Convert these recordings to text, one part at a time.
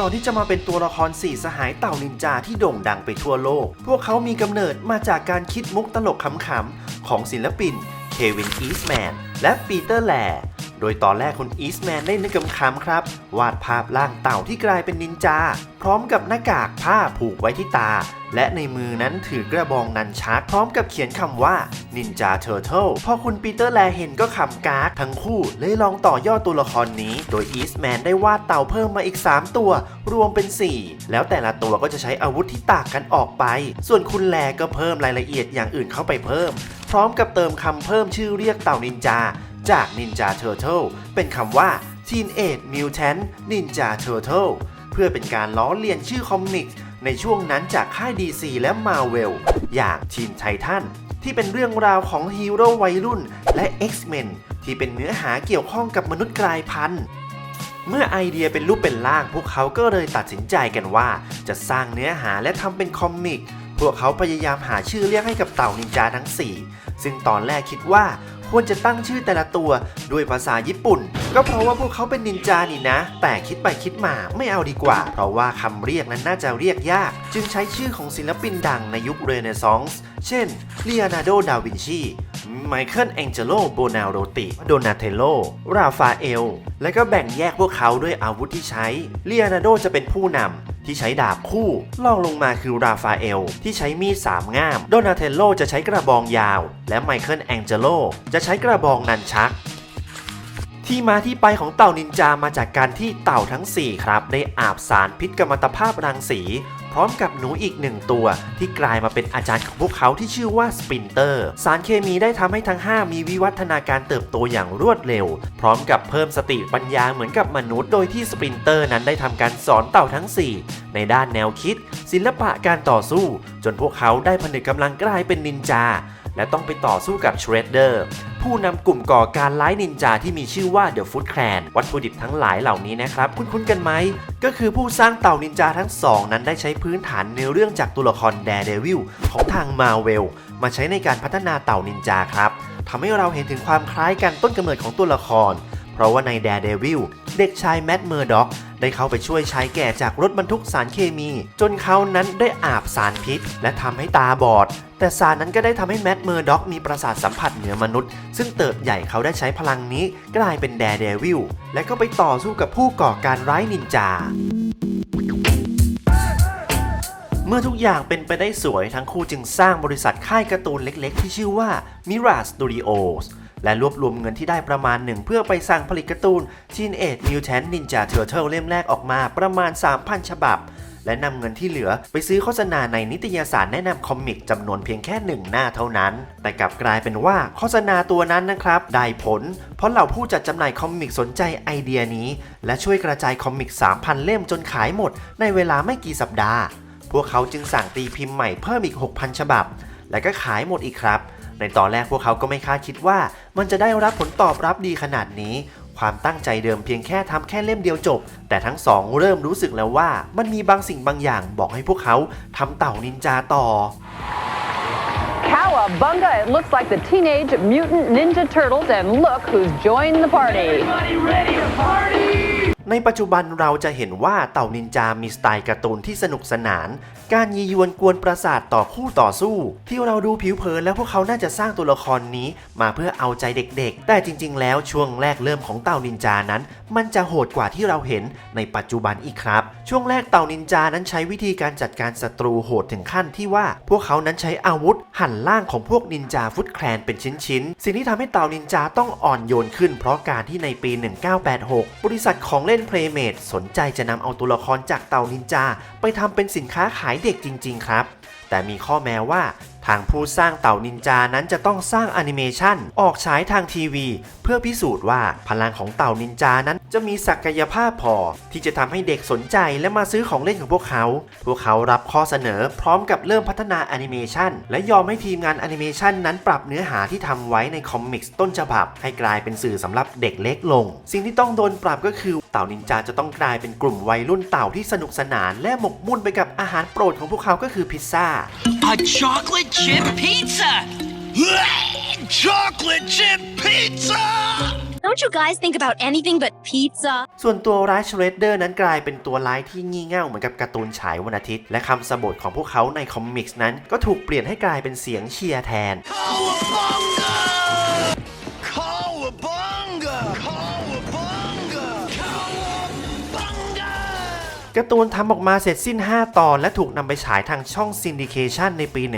ก่อนที่จะมาเป็นตัวละครสี่สหายเต่านินจาที่โด่งดังไปทั่วโลก พวกเขามีกำเนิดมาจากการคิดมุกตลกขำๆของศิลปินเควินอีสแมนและปีเตอร์แล โดยตอนแรกคุณอีสแมนได้นึกคำๆครับ วาดภาพร่างเต่าที่กลายเป็นนินจา พร้อมกับหน้ากากผ้าผูกไว้ที่ตา และในมือนั้นถือกระบองนันชักพร้อมกับเขียนคำว่านินจาเทอร์เทิลพอคุณปีเตอร์แลเห็นก็ขำกากทั้งคู่เลยลองต่อยอดตัวละครนี้ โดยอีสแมนได้วาดเต่าเพิ่มมาอีก 3 ตัว รวมเป็น 4 แล้วแต่ละตัวก็จะใช้อาวุธที่ต่างกันออกไป ส่วนคุณแลก็เพิ่มรายละเอียดอย่างอื่นเข้าไปเพิ่ม พร้อมกับเติมคำเพิ่มชื่อเรียกเต่านินจา จาก Ninja Turtle เป็นคำว่า Teenage Mutant Ninja Turtle เพื่อเป็นการล้อเลียนชื่อคอมิกในช่วงนั้นจากค่าย DC และ Marvel อย่าง Teen Titan ที่เป็นเรื่องราวของฮีโร่วัยรุ่น และ X-Men ที่เป็นเนื้อหาเกี่ยวข้องกับมนุษย์กลายพันธุ์เมื่อไอเดียเป็นรูปเป็นร่าง พวกเขาก็เลยตัดสินใจกันว่า จะสร้างเนื้อหาและทำเป็นคอมิก พวกเขาพยายามหาชื่อเรียกให้กับเต่านินจาทั้ง 4 ซึ่งตอนแรกคิดว่า ควรจะตั้งชื่อแต่ละตัวด้วยภาษาญี่ปุ่น ก็เพราะว่าพวกเขาเป็นนินจานี่นะ แต่คิดไปคิดมาไม่เอาดีกว่า เพราะว่าคำเรียกนั้นน่าจะเรียกยาก จึงใช้ชื่อของศิลปินดังในยุคเรเนซองส์เช่นเล o n นา d โด ดาวินชีไมเคิลแองเจโล โบนาโรติ โดนาเทโล ราฟาเอล และก็แบ่งแยกพวกเขาด้วยอาวุธที่ใช้เล o n นา d โดจะเป็นผู้นำ ที่ใช้ดาบคู่ลองลงมาคือราฟาเอล ที่ใช้มีดสามง่าม โดนาเทโลจะใช้กระบองยาว และไมเคิลแองเจโลจะใช้กระบองนันชัก ที่มาที่ไปของเต่านินจามาจากการที่เต่าทั้ง 4 ครับ ได้อาบสารพิษกัมมันตภาพรังสี พร้อมกับหนูอีกหนึ่งตัว ที่กลายมาเป็นอาจารย์ของพวกเขาที่ชื่อว่าสปินเตอร์ สารเคมีได้ทำให้ทั้ง 5 มีวิวัฒนาการเติบโตอย่างรวดเร็ว พร้อมกับเพิ่มสติปัญญาเหมือนกับมนุษย์โดยที่สปรินเตอร์นั้นได้ทำการสอนเต่าทั้ง 4 ในด้านแนวคิด ศิลปะการต่อสู้ จนพวกเขาได้ผนึกกำลังกลายเป็นนินจาและต้องไปต่อสู้กับ Shredder ผู้นำกลุ่มก่อการร้ายนินจาที่มีชื่อว่า The Foot Clan วัตถุดิบทั้งหลายเหล่านี้นะครับคุ้นๆกันไหม ก็คือผู้สร้างเต่านินจาทั้งสองนั้นได้ใช้พื้นฐานเนื้อเรื่องจากตัวละคร Daredevil ของทาง Marvel มาใช้ในการพัฒนาเต่านินจาครับทำให้เราเห็นถึงความคล้ายกันต้นกำเนิดของตัวละคร เพราะว่าใน Daredevil เด็กชายแมดเมอร์ด็อกได้เข้าไปช่วยชายแก่จากรถบรรทุกสารเคมี จนเขานั้นได้อาบสารพิษ และทำให้ตาบอด แต่สารนั้นก็ได้ทำให้แมดเมอร์ด็อกมีประสาทสัมผัสเหนือมนุษย์ ซึ่งเติบใหญ่เขาได้ใช้พลังนี้กลายเป็นแดร์เดวิลและก็ไปต่อสู้กับผู้ก่อการร้ายนินจาเมื่อทุกอย่างเป็นไปได้สวยทั้งคู่จึงสร้างบริษัทค่ายการ์ตูนเล็กๆ ที่ชื่อว่า Mira Studios และรวบรวมเงินที่ได้ประมาณหนึ่งเพื่อไปสั่งผลิตการ์ตูน Teenage Mutant Ninja Turtle เล่มแรกออกมาประมาณ 3,000 ฉบับ และนำเงินที่เหลือไปซื้อโฆษณาในนิตยสารแนะนำคอมิกจำนวนเพียงแค่หนึ่งหน้าเท่านั้น แต่กลับกลายเป็นว่าโฆษณาตัวนั้นนะครับ ได้ผล เพราะเหล่าผู้จัดจำหน่ายคอมิกสนใจไอเดียนี้ และช่วยกระจายคอมิก 3,000 เล่มจนขายหมด ในเวลาไม่กี่สัปดาห์ พวกเขาจึงสั่งตีพิมพ์ใหม่เพิ่มอีก 6,000 ฉบับ และก็ขายหมดอีกครับในตอนแรกพวกเขาก็ไม่คาดคิดว่ามันจะได้รับผลตอบรับดีขนาดนี้ ความตั้งใจเดิมเพียงแค่ทำแค่เล่มเดียวจบ แต่ทั้งสองเริ่มรู้สึกแล้วว่า มันมีบางสิ่งบางอย่างบอกให้พวกเขาทำเต่านินจาต่อ Cowabunga! It looks like the Teenage Mutant Ninja Turtles, and look who's joined the party. ในปัจจุบันเราจะเห็นว่าเต่านินจามีสไตล์การ์ตูนที่สนุกสนาน การยียวนกวนประสาทต่อคู่ต่อสู้ ที่เราดูผิวเผินแล้วพวกเขาน่าจะสร้างตัวละครนี้มาเพื่อเอาใจเด็กๆ แต่จริงๆ แล้วช่วงแรกเริ่มของเต่านินจานั้น มันจะโหดกว่าที่เราเห็นในปัจจุบันอีกครับ ช่วงแรกเต่านินจานั้นใช้วิธีการจัดการศัตรูโหดถึงขั้นที่ว่า พวกเขานั้นใช้อาวุธ หั่นล่างของพวกนินจาฟุตแคลนเป็นชิ้นๆสิ่งที่ทำให้เต่านินจาต้องอ่อนโยนขึ้น เพราะการที่ในปี 1986 บริษัทของเล่น Playmate สนใจจะนำเอาตัวละครจากเต่านินจา ไปทำเป็นสินค้าขายเด็กจริง ๆ ครับ แต่มีข้อแม้ว่าทางผู้สร้างเต่านินจานั้นจะต้องสร้างแอนิเมชันออกฉายทางทีวี เพื่อพิสูจน์ว่าพลังของเต่านินจานั้นจะมีศักยภาพพอ ที่จะทำให้เด็กสนใจและมาซื้อของเล่นของพวกเขา พวกเขารับข้อเสนอพร้อมกับเริ่มพัฒนาแอนิเมชันและยอมให้ทีมงานแอนิเมชันนั้นปรับเนื้อหาที่ทำไว้ในคอมิกส์ต้นฉบับ ให้กลายเป็นสื่อสำหรับเด็กเล็กลง สิ่งที่ต้องโดนปรับก็คือ ต่านินจาจะต้องกลายเป็นกลุ่มวัยรุ่นเต่าที่สนุกสนานและหมกมุ่นไปกับอาหารโปรดของพวกเขาก็คือพิซซ่า A chocolate chip pizza! Chocolate chip pizza! Don't you guys think about anything but pizza? ส่วนตัวร้ายชเรดเดอร์นั้นกลายเป็นตัวร้ายที่งี่เง่าเหมือนกับการ์ตูนฉายวันอาทิตย์ และคำสบทของพวกเขาในคอมิกส์นั้น ก็ถูกเปลี่ยนให้กลายเป็นเสียงเชียร์แทน Cowabunga! การ์ตูนทำออกมาเสร็จสิ้น 5 ตอน และถูกนำไปฉายทางช่องซินดิเคชันในปี 1987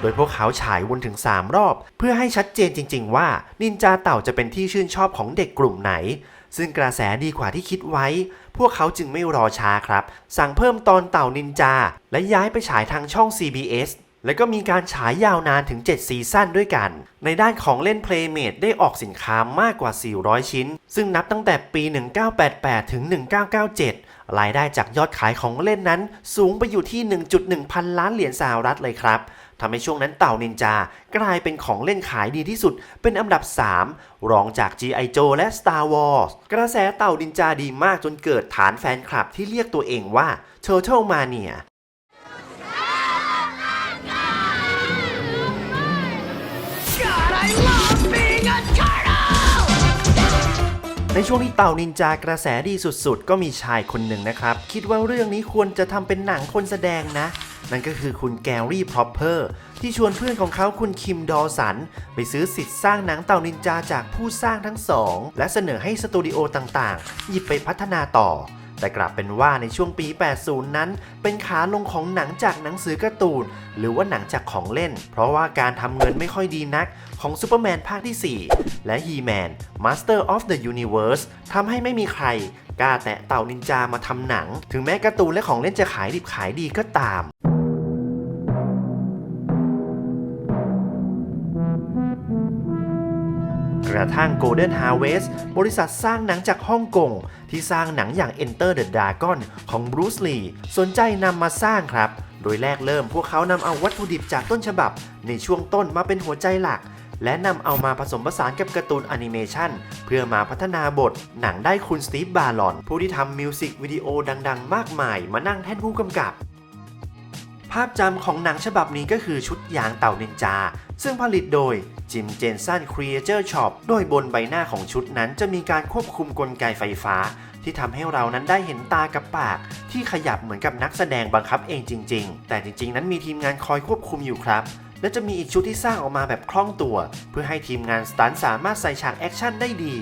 โดยพวกเขาฉายวนถึง 3 รอบ เพื่อให้ชัดเจนจริง ๆ ว่า นินจาเต่าจะเป็นที่ชื่นชอบของเด็กกลุ่มไหน ซึ่งกระแสดีกว่าที่คิดไว้ พวกเขาจึงไม่รอช้าครับ สั่งเพิ่มตอนเต่านินจา และย้ายไปฉายทางช่อง CBS และก็มีการฉายยาวนานถึง 7 ซีซั่นด้วยกัน ในด้านของเล่น Playmate ได้ออกสินค้ามากกว่า 400 ชิ้น ซึ่งนับตั้งแต่ปี 1988 ถึง 1997 รายได้จากยอดขายของเล่นนั้น สูงไปอยู่ที่ 1.1 พันล้านเหรียญสหรัฐเลยครับทำให้ช่วงนั้นเต่านินจากลายเป็นของเล่นขายดีที่สุด เป็นอันดับ 3 รองจาก G.I. Joe และ Star Wars กระแสเต่านินจาดีมากจนเกิดฐานแฟนคลับที่เรียกตัวเองว่า Turtle Mania ในช่วงที่เต่านินจากระแสดีสุดๆ ก็มีชายคนหนึ่งนะครับ คิดว่าเรื่องนี้ควรจะทำเป็นหนังคนแสดงนะ นั่นก็คือคุณแกรี่พรอพเพอร์ที่ชวนเพื่อนของเขาคุณคิมดอสัน ไปซื้อสิทธิ์สร้างหนังเต่านินจาจากผู้สร้างทั้งสอง และเสนอให้สตูดิโอต่างๆ หยิบไปพัฒนาต่อ แต่กลับเป็นว่าในช่วงปี 80 นั้น เป็นขาลงของหนังจากหนังสือการ์ตูน หรือว่าหนังจากของเล่น เพราะว่าการทำเงินไม่ค่อยดีนักของซูเปอร์แมนภาคที่ 4 และฮีแมนมาสเตอร์ออฟเดอะยูนิเวิร์สทำให้ไม่มีใครกล้าแตะเต่านินจามาทำหนัง ถึงแม้การ์ตูนและของเล่นจะขายดิบขายดีก็ตาม ระทั่ง Golden Harvest บริษัทสร้างหนังจากฮ่องกง ที่สร้างหนังอย่าง Enter the Dragon ของ Bruce Lee สนใจนำมาสร้างครับ โดยแรกเริ่มพวกเขานำเอาวัตถุดิบจากต้นฉบับ ในช่วงต้นมาเป็นหัวใจหลัก และนำเอามาผสมผสานกับการ์ตูนแอนิเมชันเพื่อมาพัฒนาบท หนังได้คุณสตีฟบาลอน ผู้ที่ทำมิวสิกวิดีโอดัง ๆ มากมาย มานั่งแท่นผู้กำกับภาพจำของหนังฉบับนี้ก็คือชุดยางเต่านินจา ซึ่งผลิตโดย จิมเจนสันครีเอเจอร์ช็อปโดยบนใบหน้าของชุดนั้นจะมีการควบคุมกลไกไฟฟ้า ที่ทำให้เรานั้นได้เห็นตากับปาก ที่ขยับเหมือนกับนักแสดงบังคับเองจริง ๆ แต่จริง ๆ นั้นมีทีมงานคอยควบคุมอยู่ครับและจะมีอีกชุดที่สร้างออกมาแบบคล่องตัว เพื่อให้ทีมงานสตันสามารถใส่ฉากแอคชั่นได้ดี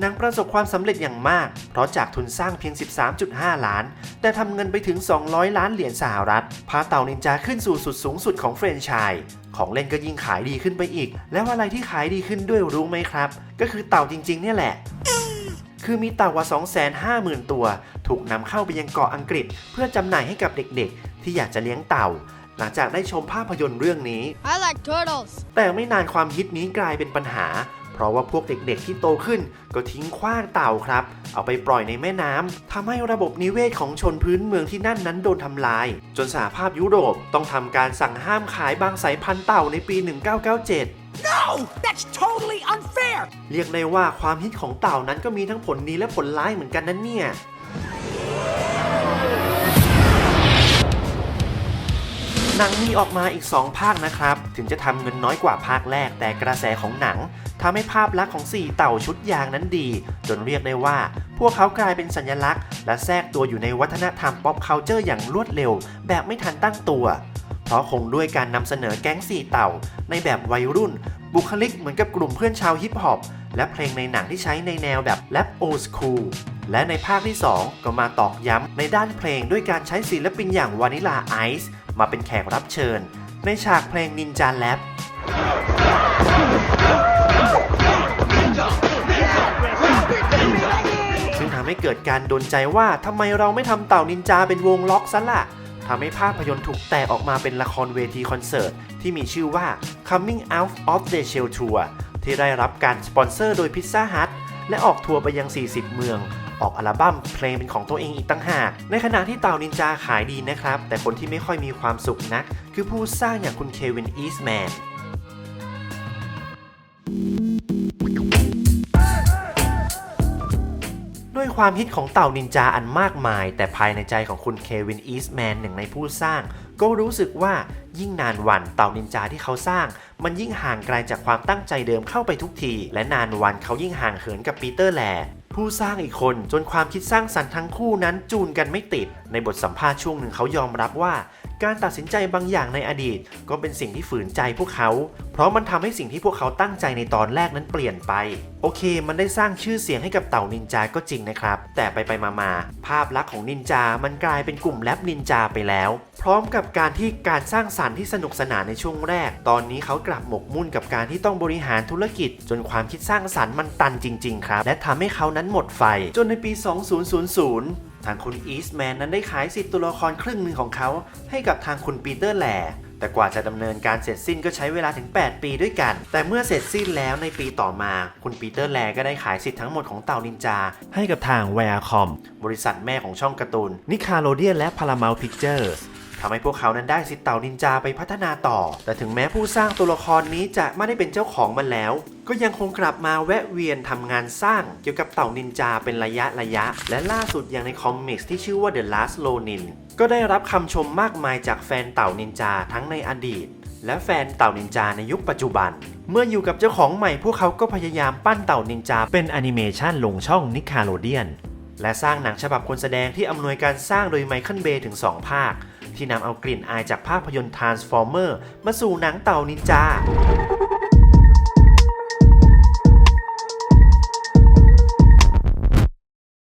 หนังประสบความสำเร็จอย่างมาก เพราะจากทุนสร้างเพียง 13.5 ล้าน แต่ทำเงินไปถึง 200 ล้านเหรียญสหรัฐ พาเต่านินจาขึ้นสู่สุดสูงสุดของแฟรนไชส์ของเล่นก็ยิ่งขายดีขึ้นไปอีก แล้วอะไรที่ขายดีขึ้นด้วยรู้ไหมครับ ก็คือเต่าจริง ๆ เนี่ยแหละ คือมีเต่ากว่า 250,000 ตัว ถูกนำเข้าไปยังเกาะอังกฤษ เพื่อจำหน่ายให้กับเด็กๆ ที่อยากจะเลี้ยงเต่าหลังจากได้ชมภาพยนตร์เรื่องนี้ I like turtles. แต่ไม่นานความฮิตนี้กลายเป็นปัญหา เพราะว่าพวกเด็กๆที่โตขึ้นก็ทิ้งขว้างเต่าครับ เอาไปปล่อยในแม่น้ำทำให้ระบบนิเวศของชนพื้นเมืองที่นั่นนั้นโดนทำลาย จนสหภาพยุโรปต้องทำการสั่งห้ามขายบางสายพันธุ์เต่าในปี 1997 No! That's totally unfair! เรียกได้ว่าความฮิตของเต่านั้นก็มีทั้งผลดีและผลร้ายเหมือนกันนั่นเนี่ย หนังมีออกมาอีก 2 ภาคนะครับ ถึงจะทำเงินน้อยกว่าภาคแรก แต่กระแสของหนังทำให้ภาพลักษณ์ของ 4 เต่าชุดยางนั้นดี จนเรียกได้ว่า พวกเขากลายเป็นสัญลักษณ์ และแทรกตัวอยู่ในวัฒนธรรมป๊อปเคาเจอร์อย่างรวดเร็ว แบบไม่ทันตั้งตัว เพราะคงด้วยการนำเสนอแก๊งสี่เต่า ในแบบวัยรุ่น บุคลิกเหมือนกับกลุ่มเพื่อนชาวฮิปฮอปและเพลงในหนังที่ใช้ในแนวแบบแรปโอสคูลและในภาคที่ 2 ก็มาตอกย้ำในด้านเพลงด้วยการใช้ศิลปินอย่างวานิลาไอซ์ มาเป็นแขกรับเชิญ ในฉากเพลงนินจาแรปซึ่งทำให้เกิดการดนใจว่าทำไมเราไม่ทำเต่านินจาเป็นวงล็อกซะละ่ะทำให้ภาพยนตร์ถูกแตกออกมาเป็นละครเวทีคอนเสิร์ต ที่มีชื่อว่า Coming Out of the Shell Tour ที่ได้รับการสปอนเซอร์โดย Pizza Hut และออกทัวร์ไปยัง 40 เมือง ออกอัลบั้มเพลงเป็นของตัวเองอีกตั้งหาก ในขณะที่เต่านินจาขายดีนะครับ แต่คนที่ไม่ค่อยมีความสุขนัก คือผู้สร้างอย่างคุณเควินอีสแมนด้วยความฮิตของเต่านินจาอันมากมาย แต่ภายในใจของคุณเควินอีสแมนหนึ่งในผู้สร้าง ก็รู้สึกว่ายิ่งนานวันเต่านินจาที่เขาสร้าง มันยิ่งห่างไกลจากความตั้งใจเดิมเข้าไปทุกที และนานวันเขายิ่งห่างเหินกับปีเตอร์แล ผู้สร้างอีกคนจนความคิดสร้างสรรค์ทั้งคู่นั้นจูนกันไม่ติด ในบทสัมภาษณ์ช่วงหนึ่งเขายอมรับว่า การตัดสินใจบางอย่างในอดีต ก็เป็นสิ่งที่ฝืนใจพวกเขา เพราะมันทำให้สิ่งที่พวกเขาตั้งใจในตอนแรกนั้นเปลี่ยนไป โอเค มันได้สร้างชื่อเสียงให้กับเต่านินจาก็จริงนะครับ แต่ไปไปมามาภาพลักษณ์ของนินจา มันกลายเป็นกลุ่มแรปนินจาไปแล้ว พร้อมกับการที่การสร้างสรรค์ที่สนุกสนานในช่วงแรก ตอนนี้เขากลับหมกมุ่นกับการที่ต้องบริหารธุรกิจ จนความคิดสร้างสรรค์มันตันจริง ๆ ครับ และทำให้เขานั้นหมดไฟ จนในปี 2000 ทางคุณอีสแมนนั้นได้ขายสิทธิ์ตัวละครครึ่งหนึ่งของเขา ให้กับทางคุณปีเตอร์แหล่แต่กว่าจะดำเนินการเสร็จสิ้นก็ใช้เวลาถึง 8 ปีด้วยกัน แต่เมื่อเสร็จสิ้นแล้วในปีต่อมา คุณปีเตอร์แลก็ได้ขายสิทธิ์ทั้งหมดของเต่านินจา ให้กับทางแวร์คอมบริษัทแม่ของช่องการ์ตูนนิคาโลเดียนและพาราเมลพิกเจอร์ ทำให้พวกเขานั้นได้สิทธิ์เต่านินจาไปพัฒนาต่อ แต่ถึงแม้ผู้สร้างตัวละครนี้จะไม่ได้เป็นเจ้าของมันแล้ว ก็ยังคงกลับมาแวะเวียนทำงานสร้างเกี่ยวกับเต่านินจาเป็นระยะระยะ และล่าสุดอย่างในคอมิกส์ที่ชื่อว่า The Last Ronin ก็ได้รับคำชมมากมายจากแฟนเต่านินจาทั้งในอดีต และแฟนเต่านินจาในยุคปัจจุบัน เมื่ออยู่กับเจ้าของใหม่พวกเขาก็พยายามปั้นเต่านินจาเป็นแอนิเมชันลงช่องนิคาโลเดียนและสร้างหนังฉบับคนแสดงที่อำนวยการสร้างโดยไมเคิลเบย์ถึง 2 ภาค ที่นำเอากลิ่นอายจากภาพยนตร์ Transformer มาสู่หนังเต่านินจา